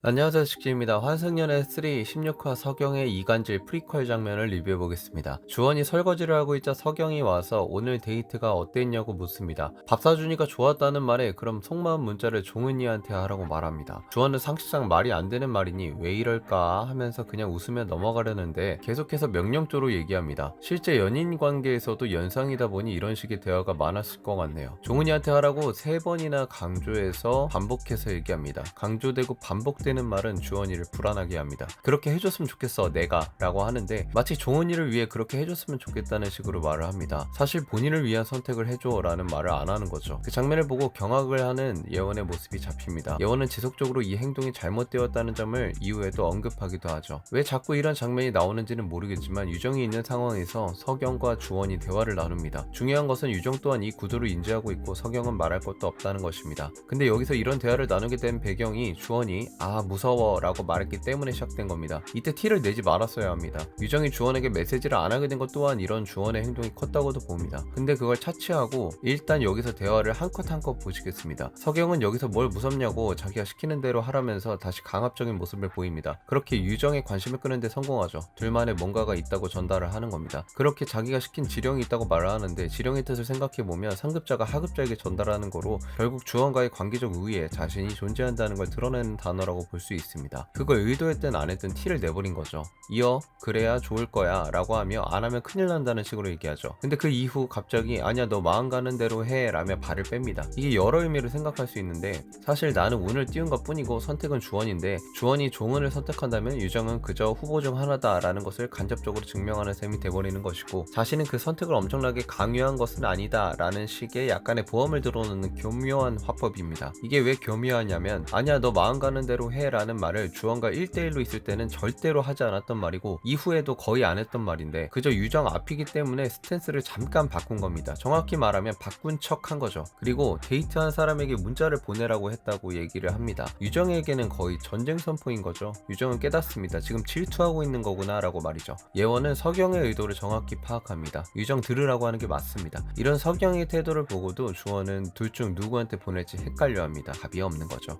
안녕하세요 식지입니다. 환승연애 3 16화 서경의 이간질 프리퀄 장면을 리뷰해보겠습니다. 주원이 설거지를 하고 있자 서경이 와서 오늘 데이트가 어땠냐고 묻습니다. 밥 사주니까 좋았다는 말에 그럼 속마음 문자를 종은이한테 하라고 말합니다. 주원은 상식상 말이 안 되는 말이니 왜 이럴까 하면서 그냥 웃으며 넘어가려는데 계속해서 명령조로 얘기합니다. 실제 연인 관계에서도 연상이다 보니 이런 식의 대화가 많았을 것 같네요. 종은이한테 하라고 세 번이나 강조해서 반복해서 얘기합니다. 강조되고 반복되 는 말은 주원이를 불안하게 합니다. 그렇게 해줬으면 좋겠어 내가 라고 하는데 마치 종은이를 위해 그렇게 해줬으면 좋겠다는 식으로 말을 합니다. 사실 본인을 위한 선택을 해줘 라는 말을 안 하는 거죠. 그 장면을 보고 경악을 하는 예원의 모습이 잡힙니다. 예원은 지속적으로 이 행동이 잘못되었다는 점을 이후에도 언급하기도 하죠. 왜 자꾸 이런 장면이 나오는지는 모르겠지만 유정이 있는 상황에서 서경과 주원이 대화를 나눕니다. 중요한 것은 유정 또한 이 구도를 인지하고 있고 서경은 말할 것도 없다는 것입니다. 근데 여기서 이런 대화를 나누게 된 배경이 주원이 아 무서워 라고 말했기 때문에 시작된 겁니다. 이때 티를 내지 말았어야 합니다. 유정이 주원에게 메시지를 안 하게 된 것 또한 이런 주원의 행동이 컸다고도 봅니다. 근데 그걸 차치하고 일단 여기서 대화를 한컷 한 컷 보시겠습니다. 서경은 여기서 뭘 무섭냐고 자기가 시키는 대로 하라면서 다시 강압적인 모습을 보입니다. 그렇게 유정의 관심을 끄는데 성공하죠. 둘만의 뭔가가 있다고 전달을 하는 겁니다. 그렇게 자기가 시킨 지령이 있다고 말을 하는데 지령의 뜻을 생각해보면 상급자가 하급자에게 전달하는 거로 결국 주원과의 관계적 우위에 자신이 존재한다는 걸 드러내는 단어라고 볼 수 있습니다. 그걸 의도했든 안 했든 티를 내버린 거죠. 이어 그래야 좋을 거야 라고 하며 안 하면 큰일 난다는 식으로 얘기하죠. 근데 그 이후 갑자기 아니야 너 마음 가는 대로 해 라며 발을 뺍니다. 이게 여러 의미로 생각할 수 있는데 사실 나는 운을 띄운 것 뿐이고 선택은 주원인데 주원이 종은을 선택한다면 유정은 그저 후보 중 하나다 라는 것을 간접적으로 증명하는 셈이 돼버리는 것이고 자신은 그 선택을 엄청나게 강요한 것은 아니다 라는 식의 약간의 보험을 들어놓는 교묘한 화법입니다. 이게 왜 교묘하냐면 아니야 너 마음 가는 대로 해 라는 말을 주원과 1대1로 있을 때는 절대로 하지 않았던 말이고 이후에도 거의 안 했던 말인데 그저 유정 앞이기 때문에 스탠스를 잠깐 바꾼 겁니다. 정확히 말하면 바꾼 척 한 거죠. 그리고 데이트한 사람에게 문자를 보내라고 했다고 얘기를 합니다. 유정에게는 거의 전쟁 선포인 거죠. 유정은 깨닫습니다. 지금 질투하고 있는 거구나 라고 말이죠. 예원은 서경의 의도를 정확히 파악합니다. 유정 들으라고 하는 게 맞습니다. 이런 서경의 태도를 보고도 주원은 둘 중 누구한테 보낼지 헷갈려 합니다. 답이 없는 거죠.